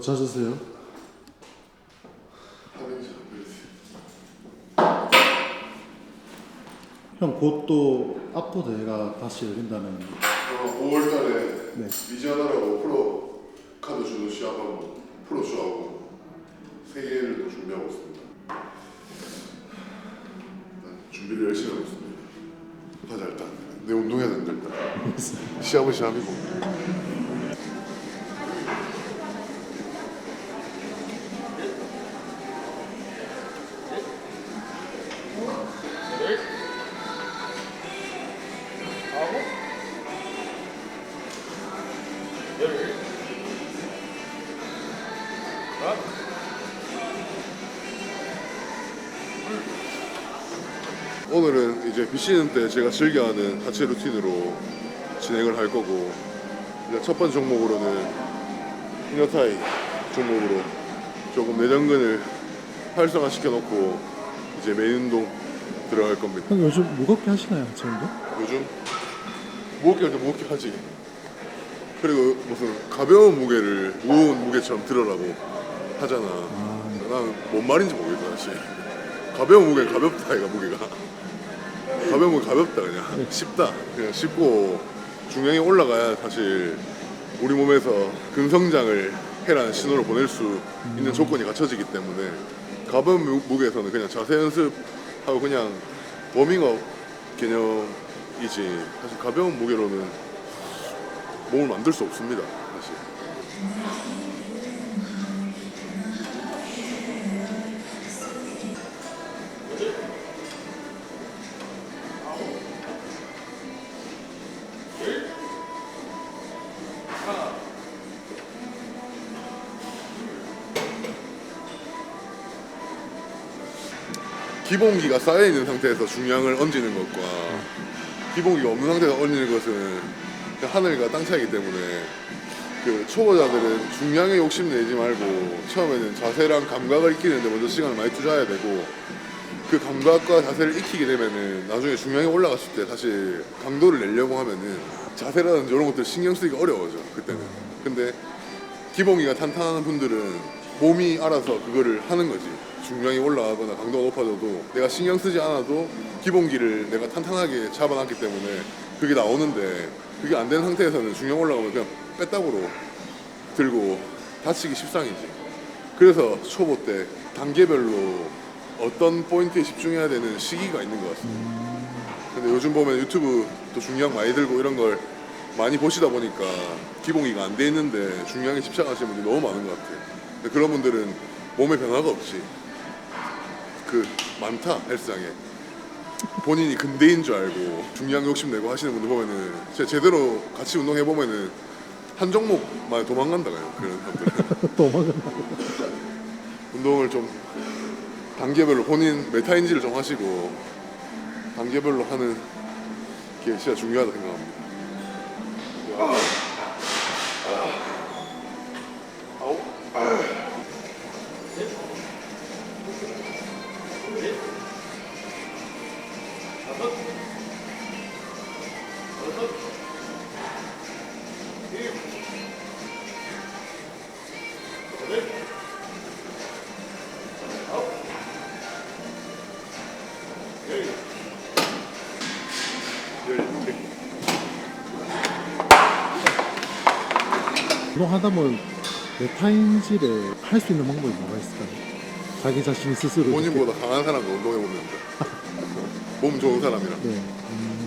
뭐 찾으세요? 형 곧또 앞으로 대회가 다시 열린다는 어, 5월달에 네. 미지하다라고 프로 카드 주는 시합하고 프로 쇼하고 세 개를 또 준비하고 있습니다. 준비를 열심히 하고 있습니다. 가자 일단. 내 운동해야 된다 일단. 시합은 시합이고. 시즌 때 제가 즐겨하는 하체 루틴으로 진행을 할 거고 첫 번째 종목으로는 히너타이 종목으로 조금 내전근을 활성화시켜 놓고 이제 메인 운동 들어갈 겁니다. 형 요즘 무겁게 하시나요 지금도? 요즘 무겁게 할 때 무겁게 하지. 그리고 무슨 가벼운 무게를 무거운 무게처럼 들으라고 하잖아. 난뭔 말인지 모르겠다 사실. 가벼운 무게 는 가볍다 이가 무게가. 가벼운 무게 가볍다 그냥. 쉽다. 그냥 쉽고 중량이 올라가야 사실 우리 몸에서 근성장을 해라는 신호를 보낼 수 있는 조건이 갖춰지기 때문에 가벼운 무- 무게에서는 그냥 자세 연습하고 그냥 워밍업 개념이지. 사실 가벼운 무게로는 몸을 만들 수 없습니다 사실 기본기가 쌓여 있는 상태에서 중량을 얹는 것과 기본기가 없는 상태에서 얹는 것은 그 하늘과 땅 차이기 때문에 그 초보자들은 중량에 욕심 내지 말고 처음에는 자세랑 감각을 익히는데 먼저 시간을 많이 투자해야 되고 그 감각과 자세를 익히게 되면은 나중에 중량이 올라갔을 때 사실 강도를 내려고 하면은 자세라든지 이런 것들 신경 쓰기가 어려워져 그때는. 근데 기본기가 탄탄한 분들은 몸이 알아서 그거를 하는 거지. 중량이 올라가거나 강도가 높아져도 내가 신경 쓰지 않아도 기본기를 내가 탄탄하게 잡아놨기 때문에 그게 나오는데 그게 안 된 상태에서는 중량 올라가면 그냥 빼딱으로 들고 다치기 십상이지. 그래서 초보 때 단계별로 어떤 포인트에 집중해야 되는 시기가 있는 것 같습니다. 근데 요즘 보면 유튜브 또 중량 많이 들고 이런 걸 많이 보시다 보니까 기본기가 안 돼 있는데 중량에 집착하시는 분들이 너무 많은 것 같아요. 근데 그런 분들은 몸에 변화가 없지. 그 많다 헬스장에 본인이 근대인 줄 알고 중량 욕심 내고 하시는 분들 보면은 진짜 제대로 같이 운동해 보면은 한 종목만 도망간다 그냥 그런 사람들은 도망간다. 운동을 좀 단계별로 본인 메타인지를 좀 하시고 단계별로 하는 게 진짜 중요하다 생각합니다. 운동 하다 보면 메타인지를 할수 있는 방법이 뭐가 있을까요? 자기 자신이 스스로 본인보다 강한 사람과 운동해 보면 돼. 몸 좋은 사람이랑 네.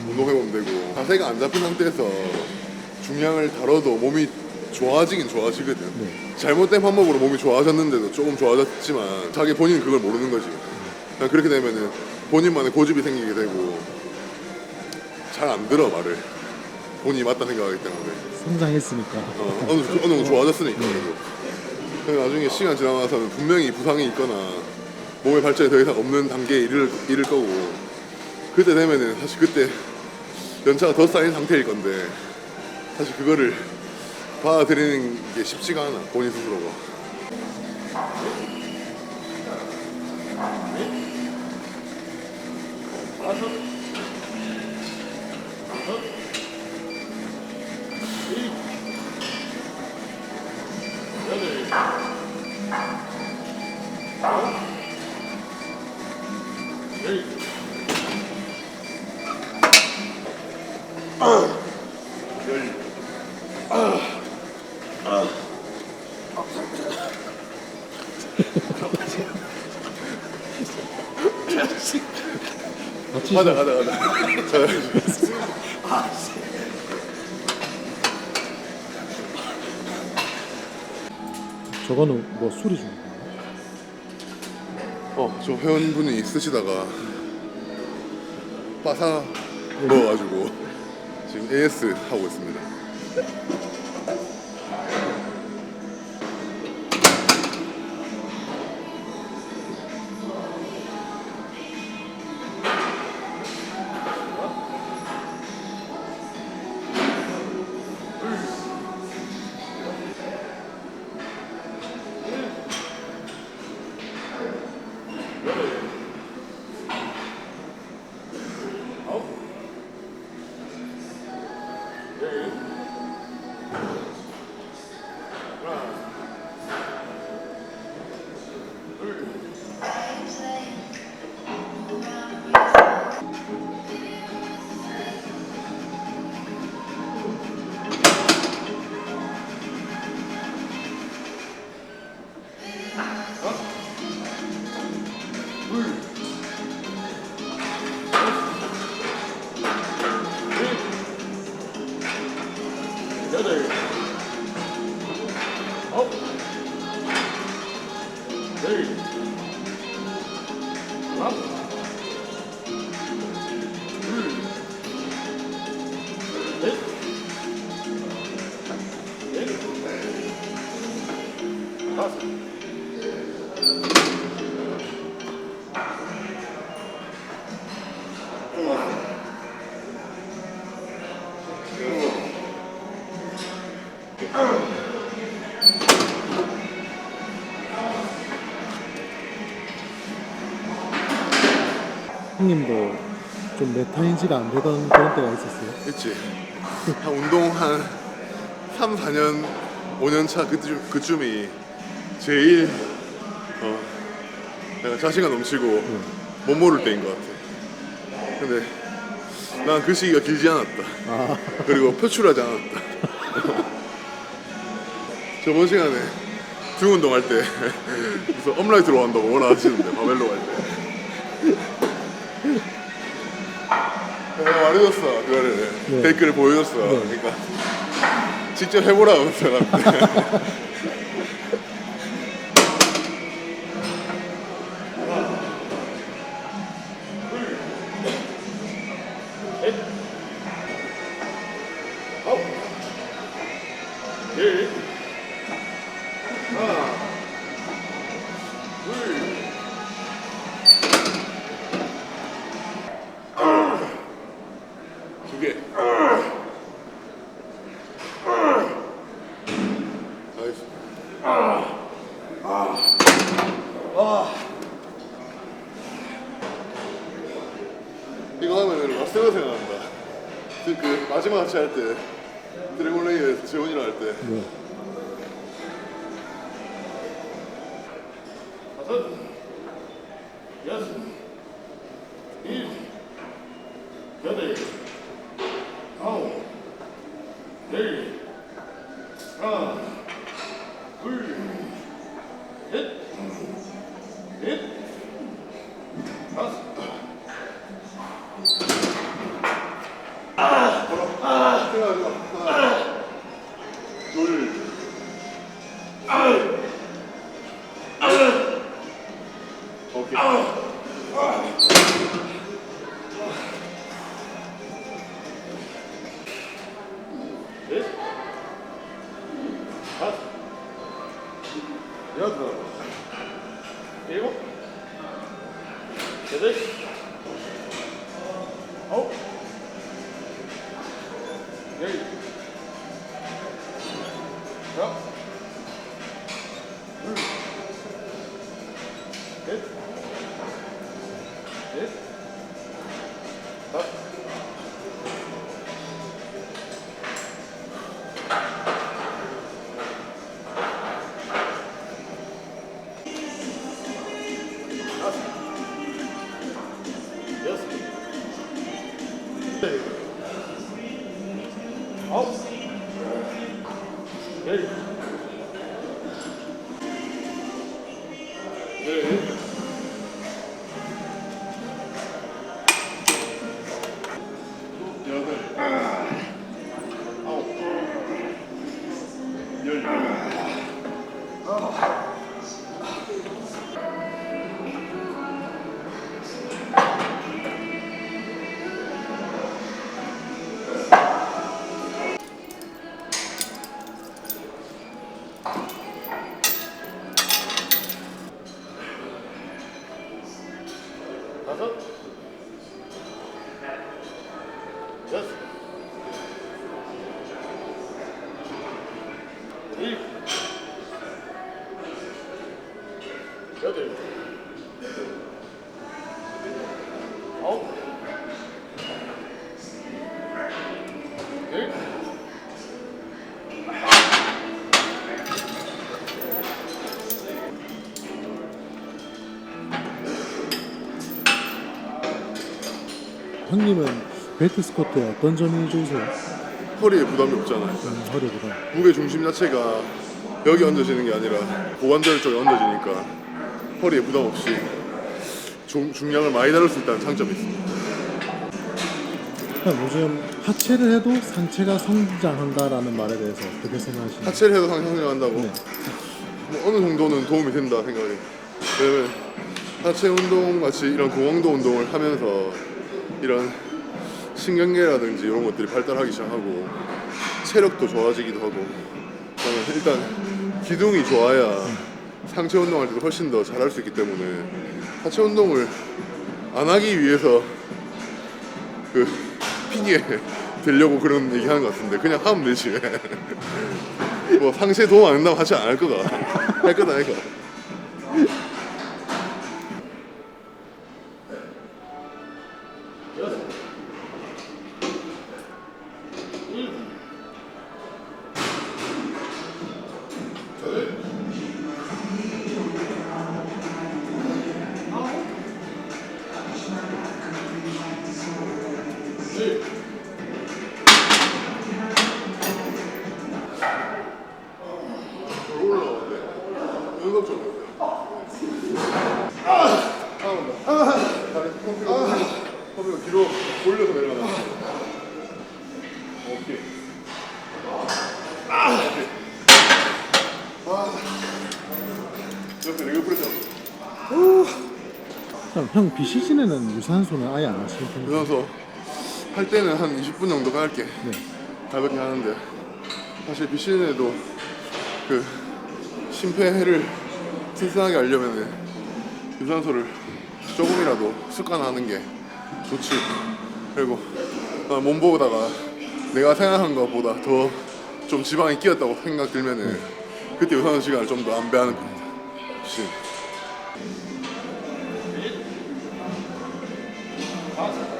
운동해 보면 되고 자세가 안 잡힌 상태에서 중량을 다뤄도 몸이 좋아지긴 좋아지거든. 네. 잘못된 방법으로 몸이 좋아졌는데도 조금 좋아졌지만 자기 본인 은 그걸 모르는 거지. 그냥 그렇게 되면은 본인만의 고집이 생기게 되고 잘 안 들어 말을 본인이 맞다 생각하기 때문에. 성장했으니까. 어, 어느, 어느 정도 좋아졌으니까. 그래도 그래서 나중에 시간 지나가서는 분명히 부상이 있거나 몸의 발전이 더 이상 없는 단계에 이를, 이를 거고. 그때 되면은 사실 그때 연차가 더 쌓인 상태일 건데 사실 그거를 받아들이는 게 쉽지가 않아 본인 스스로가. 여덟, 같이 맞아 맞아 맞아 저거는 뭐 술이 준 거야? 어, 저 회원분이 쓰시다가 빠사 먹어가지고 지금 AS 하고 있습니다. 물 형님도 좀 메타인지가 안 되던 그런 때가 있었어요? 있지. 한 운동 한 3, 4년, 5년 차 그쯤, 그쯤이 제일 어, 내가 자신감 넘치고 못 모를 때인 것 같아. 근데 난 그 시기가 길지 않았다. 아, 그리고 표출하지 않았다. 저번 시간에 등 운동할 때 무슨 업라이트 로 한다고 뭐라 하시는데 바벨로 갈 때. 가 말해줬어 그거를 네. 댓글을 보여줬어. 그러니까 직접 해보라고 사람한테. 두 여 열, 하나, 형님은 벨트 스쿼트에 어떤 점이 좋으세요? 허리에 부담이 없잖아요. 음, 허리보다. 무게 중심 자체가 여기 얹어지는 게 아니라 고관절 쪽에 얹어지니까 허리에 부담 없이 중, 중량을 많이 다룰 수 있다는 장점이 있습니다. 그냥 요즘 하체를 해도 상체가 성장한다라는 말에 대해서 어떻게 생각하시나요? 하체를 해도 상승한다고 네. 뭐 어느 정도는 도움이 된다 생각이. 왜냐면 하체 운동 같이 이런 고강도 운동을 하면서 이런 신경계라든지 이런 것들이 발달하기 시작하고 체력도 좋아지기도 하고 그다음에 일단 기둥이 좋아야 상체 운동할 때도 훨씬 더 잘할 수 있기 때문에 하체 운동을 안 하기 위해서 그 핑계 되려고 그런 얘기 하는 것 같은데 그냥 하면 되지. 뭐 상체 도움 안 된다고 하지 않을 거가 할 거다 이거 올 형 비시즌에는 유산소는 아예 안 하시는 편이에요? 그래서 할 때는 한 20분 정도 깔게. 네. 가볍게 하는데. 사실 비시즌에도 그 심폐를 튼튼하게 하려면 유산소를 조금이라도 습관하는 게 좋지. 그리고 어, 몸 보다가 내가 생각한 것보다 더 좀 지방이 끼었다고 생각 들면은 그때 유산소 시간을 좀 더 안배하는 편이다. 비 시즌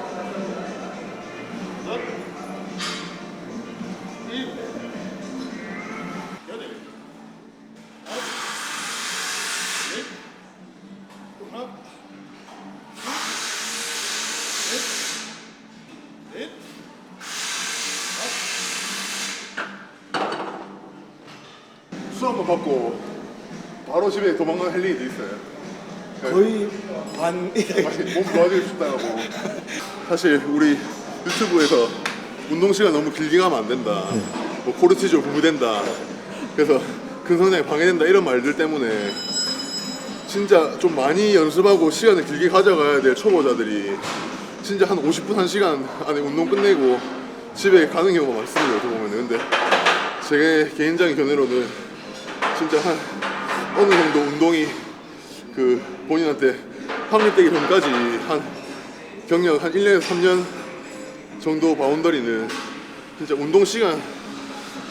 수한번 받고 바로 집에 도망가는 할 일도 있어요? 거의 반. 몸 좋아지고 싶다고. 사실 우리 유튜브에서 운동 시간 너무 길게 가면 안 된다. 뭐 코르티졸 분비된다. 그래서 근성장에 방해된다 이런 말들 때문에 진짜 좀 많이 연습하고 시간을 길게 가져가야 될 초보자들이 진짜 한 50분 1시간 안에 운동 끝내고 집에 가는 경우가 많습니다 어떻게 보면 근데 제 개인적인 견해로는 진짜 한 어느 정도 운동이 그 본인한테 확립되기 전까지 한 경력 한 1년에서 3년 정도 바운더리는 진짜 운동 시간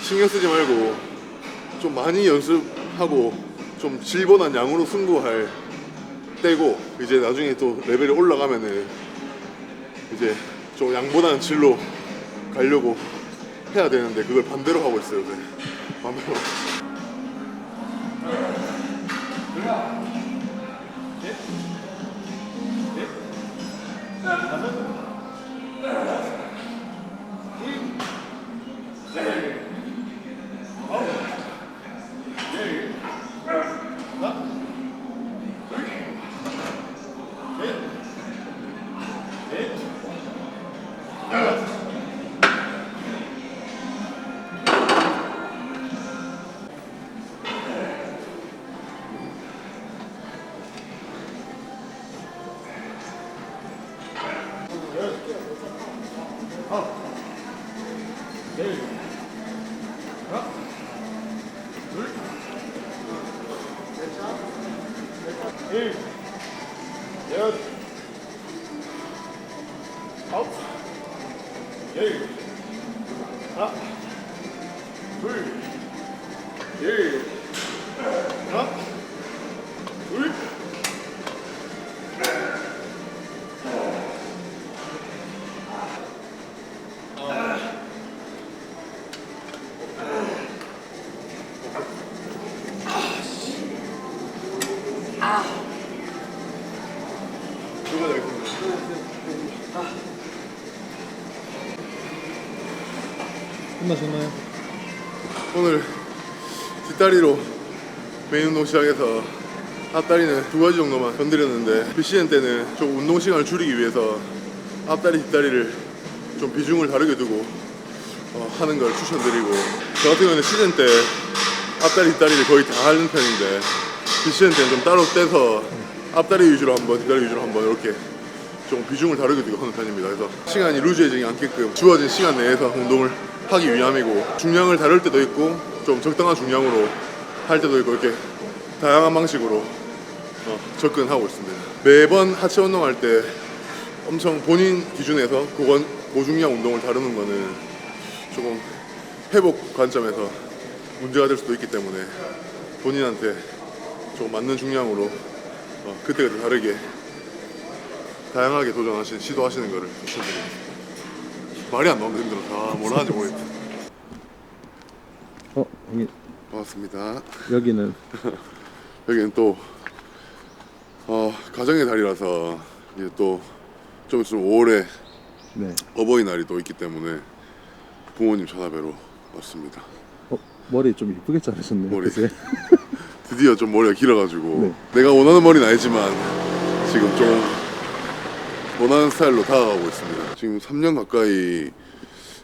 신경 쓰지 말고 좀 많이 연습하고 좀 질보단 양으로 승부할 때고 이제 나중에 또 레벨이 올라가면은 이제 좀 양보다는 질로 가려고 해야 되는데 그걸 반대로 하고 있어요 요새 반대로 일, 여덟, 아 뒷다리로 메인 운동 시작해서 앞다리는 두 가지 정도만 건드렸는데 BCN 때는 좀 운동 시간을 줄이기 위해서 앞다리 뒷다리를 좀 비중을 다르게 두고 어, 하는 걸 추천드리고 저 같은 경우는 시즌 때 앞다리 뒷다리를 거의 다 하는 편인데 BCN 때는 좀 따로 떼서 앞다리 위주로 한번 뒷다리 위주로 한번 이렇게 좀 비중을 다르게 두고 하는 편입니다. 그래서 시간이 루즈해지지 않게끔 주어진 시간 내에서 운동을 하기 위함이고 중량을 다룰 때도 있고 좀 적당한 중량으로 할 때도 있고 이렇게 다양한 방식으로 어, 접근하고 있습니다. 매번 하체 운동할 때 엄청 본인 기준에서 고건 고중량 운동을 다루는 거는 조금 회복 관점에서 문제가 될 수도 있기 때문에 본인한테 좀 맞는 중량으로 어, 그때그때 다르게 다양하게 도전하시는 시도하시는 거를 추천드립니다. 말이 안 나오면 힘들어. 아, 뭐라 하는지 모르겠다. 어 여기 반갑습니다. 여기는 여기는 또 어, 가정의 달이라서 이제 또좀 있으면 5월에 네. 어버이날이 또 있기 때문에 부모님 찾아뵈러 왔습니다. 어 머리 좀 이쁘게 자르셨네요. 머리. 그새? 드디어 좀 머리가 길어가지고 네. 내가 원하는 머리는 아니지만 지금 좀 원하는 스타일로 다가가고 있습니다. 지금 3년 가까이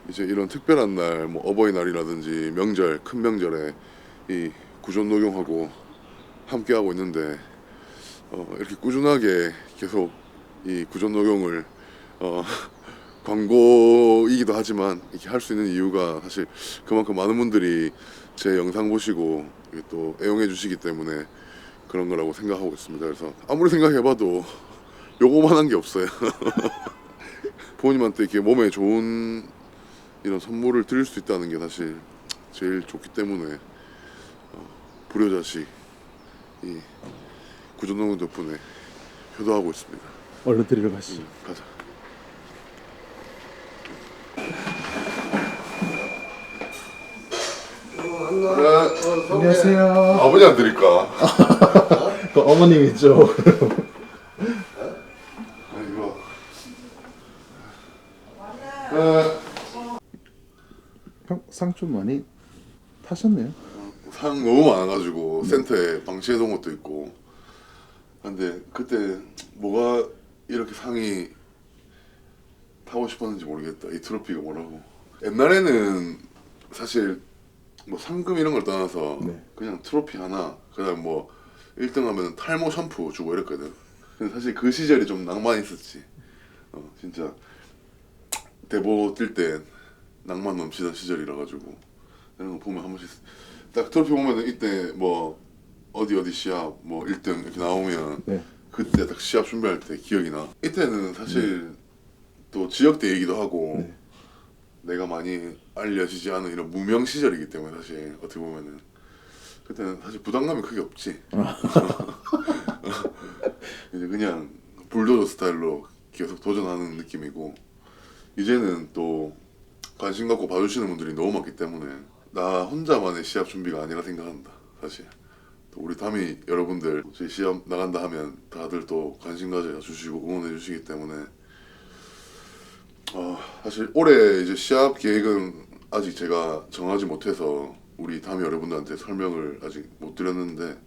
이제 이런 특별한 날, 뭐 어버이날이라든지 명절, 큰 명절에 이 구존 녹용하고 함께 하고 있는데 어, 이렇게 꾸준하게 계속 이 구존 녹용을 어, 광고이기도 하지만 이렇게 할 수 있는 이유가 사실 그만큼 많은 분들이 제 영상 보시고 또 애용해 주시기 때문에 그런 거라고 생각하고 있습니다. 그래서 아무리 생각해봐도 요거만한 게 없어요. 부모님한테 이렇게 몸에 좋은 이런 선물을 드릴 수 있다는 게 사실 제일 좋기 때문에 어, 불효자식 이 구조농구 덕분에 효도하고 있습니다. 얼른 드리러 가시죠. 가자. 네, 안녕하세요. 아버지 안 드릴까? 그 어머님이죠. 아이고. 네, 상좀 많이 타셨네요. 상 너무 많아가지고 센터에 방치해둔 것도 있고. 근데 그때 뭐가 이렇게 상이 타고 싶었는지 모르겠다. 이 트로피가 뭐라고. 옛날에는 사실 뭐 상금 이런 걸 떠나서 네. 그냥 트로피 하나 그다음 뭐 1등 하면 탈모 샴푸 주고 이랬거든. 근데 사실 그 시절이 좀 낭만 있었지. 어 진짜 대보 뛸때 낭만 넘치던 시절이라 가지고 이런 거 보면 한 번씩 딱 트로피 보면은 이때 뭐 어디 어디 시합 뭐 1등 이렇게 나오면 네. 그때 딱 시합 준비할 때 기억이 나. 이때는 사실 또 지역 대회이기도 하고 네. 내가 많이 알려지지 않은 이런 무명 시절이기 때문에 사실 어떻게 보면은 그때는 사실 부담감이 크게 없지. 이제 그냥 불도저 스타일로 계속 도전하는 느낌이고 이제는 또 관심 갖고 봐주시는 분들이 너무 많기 때문에 나 혼자만의 시합 준비가 아니라 생각한다 사실. 또 우리 담이 여러분들 제 시합 나간다 하면 다들 또 관심 가져 주시고 응원해 주시기 때문에 어, 사실 올해 이제 시합 계획은 아직 제가 정하지 못해서 우리 담이 여러분들한테 설명을 아직 못 드렸는데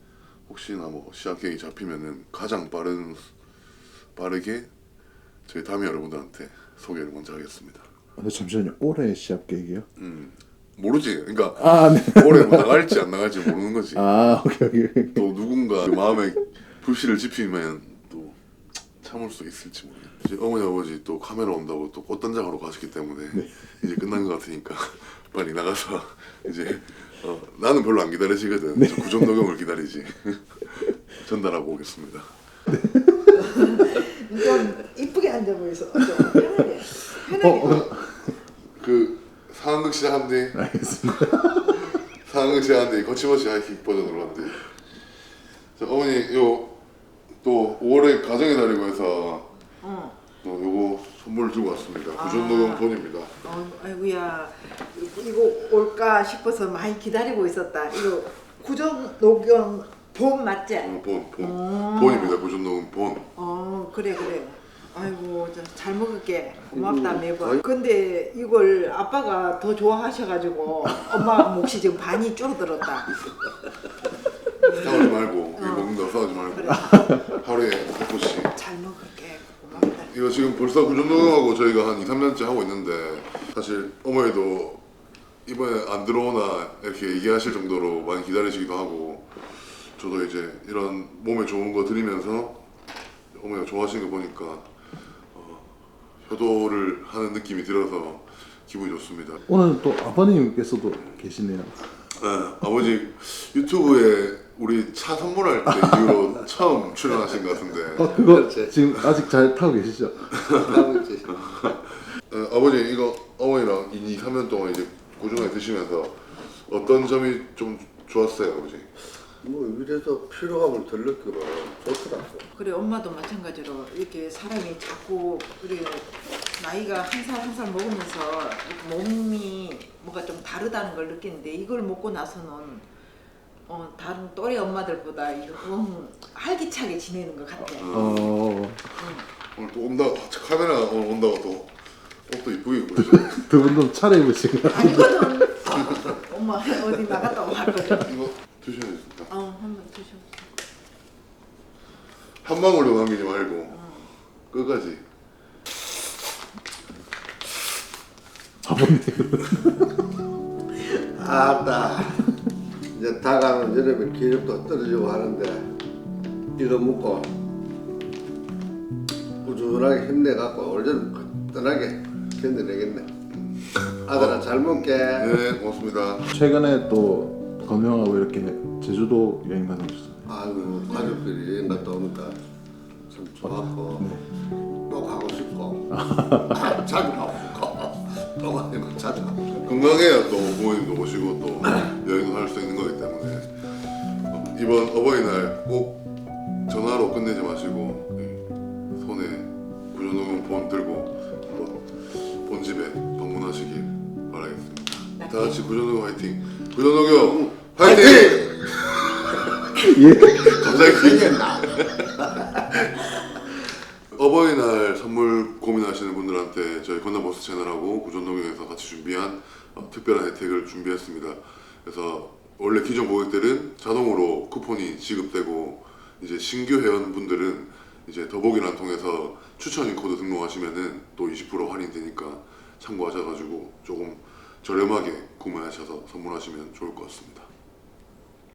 혹시나 뭐 시합 계획이 잡히면은 가장 빠른 빠르게 저희 담이 여러분들한테 소개를 먼저 하겠습니다. 근데 잠시만요. 올해 시합 계획이요? 모르지. 그러니까 아 네. 올해 뭐 나갈지 안 나갈지 모르는 거지. 아 오케이 오케이. 또 누군가 그 마음에 불씨를 지피면 또 참을 수 있을지 모르겠네. 이제 어머니 아버지 또 카메라 온다고 또 꽃단장하러 가셨기 때문에 이제 끝난 것 같으니까 빨리 나가서 이제 어, 나는 별로 안 기다리시거든. 네. 저 구정 녹용을 기다리지. 전달하고 오겠습니다. 좀 이쁘게 앉아. 좀 편하게. 편하게. 그 상황극 시작한데 알겠습니다. 상황극 시작한데 거침없이 하이킥 버전으로 한대. 자 어머니 요또 5월에 가정의 달이고 해서 어. 또 요거 선물 들고 왔습니다. 구정 아. 녹용 본입니다. 어, 아이고야 이거 올까 싶어서 많이 기다리고 있었다. 이거 구정 녹용 봄 맞지? 어, 본, 본. 어. 본입니다. 녹용 본. 어 그래 그래. 아이고 저잘 먹을게 고맙다 매번. 근데 이걸 아빠가 더 좋아하셔가지고 엄마 몫이 지금 반이 줄어들었다. 싸우지 말고 이거 어. 먹는다고 싸우지 말고 하루에 한 번씩 잘 먹을게 고맙다. 이거 지금 벌써 구전동하고 저희가 한 2, 3년째 하고 있는데 사실 어머니도 이번에 안 들어오나 이렇게 얘기하실 정도로 많이 기다리시기도 하고 저도 이제 이런 몸에 좋은 거 드리면서 어머니가 좋아하시는 거 보니까 어, 효도를 하는 느낌이 들어서 기분이 좋습니다. 오늘 또 아버님께서도 계시네요. 네, 아버지 유튜브에 우리 차 선물할 때 이후로 처음 출연하신 것 같은데 어, 그거 지금 아직 잘 타고 계시죠? 어, 아버지 이거 어머니랑 2, 3년 동안 이제 꾸준하게 드시면서 어떤 점이 좀 좋았어요 아버지? 뭐 이래서 피로감을 덜 느끼고 좋더라고. 그래 엄마도 마찬가지로 이렇게 사람이 자꾸 그래 나이가 한 살 한 살 먹으면서 몸이 뭔가 좀 다르다는 걸 느끼는데 이걸 먹고 나서는 어, 다른 또래 엄마들보다 좀 활기차게 지내는 것 같아. 어, 오늘 또 온다 카메라 오늘 온다고 또 옷도 이쁘게 입고 계시네 두 분도 차려입으시고. 아니거든. 엄마 어디 나갔다 왔거든. 이거 드셔야겠다 어 한번 드셔. 한 방울도 남기지 말고 끝까지 아따 이제 다가오는 여름에 기력도 떨어지고 하는데 이거 먹고 꾸준하게 힘내갖고 올여름 든든하게 견뎌내겠네. 아들아 잘 먹게. 네 고맙습니다 최근에 또 건명하고 이렇게 제주도 여행 다녀오셨어요. 아이고 가족들이 여행 갔다 오니까 참 좋았고 또 가고 싶고 자주 가고 싶고 또 가고 자주 가고 싶고. 건강해야 또 부모님도 모시고 또 여행도 할수 있는 거기 때문에 어, 이번 어버이날 꼭 전화로 끝내지 마시고 이 손에 구조녹음 본 들고 한번 본 집에 방문하시길 바라겠습니다. 다 같이 구조녹음 화이팅! 구조녹음 화이팅! 갑자기 어버이날 선물 고민하시는 분들한테 저희 건너버스 채널하고 구전동역에서 같이 준비한 어, 특별한 혜택을 준비했습니다. 그래서 원래 기존 고객들은 자동으로 쿠폰이 지급되고 이제 신규 회원분들은 이제 더보기란 통해서 추천인 코드 등록하시면은 또 20% 할인되니까 참고하셔가지고 조금 저렴하게 구매하셔서 선물하시면 좋을 것 같습니다.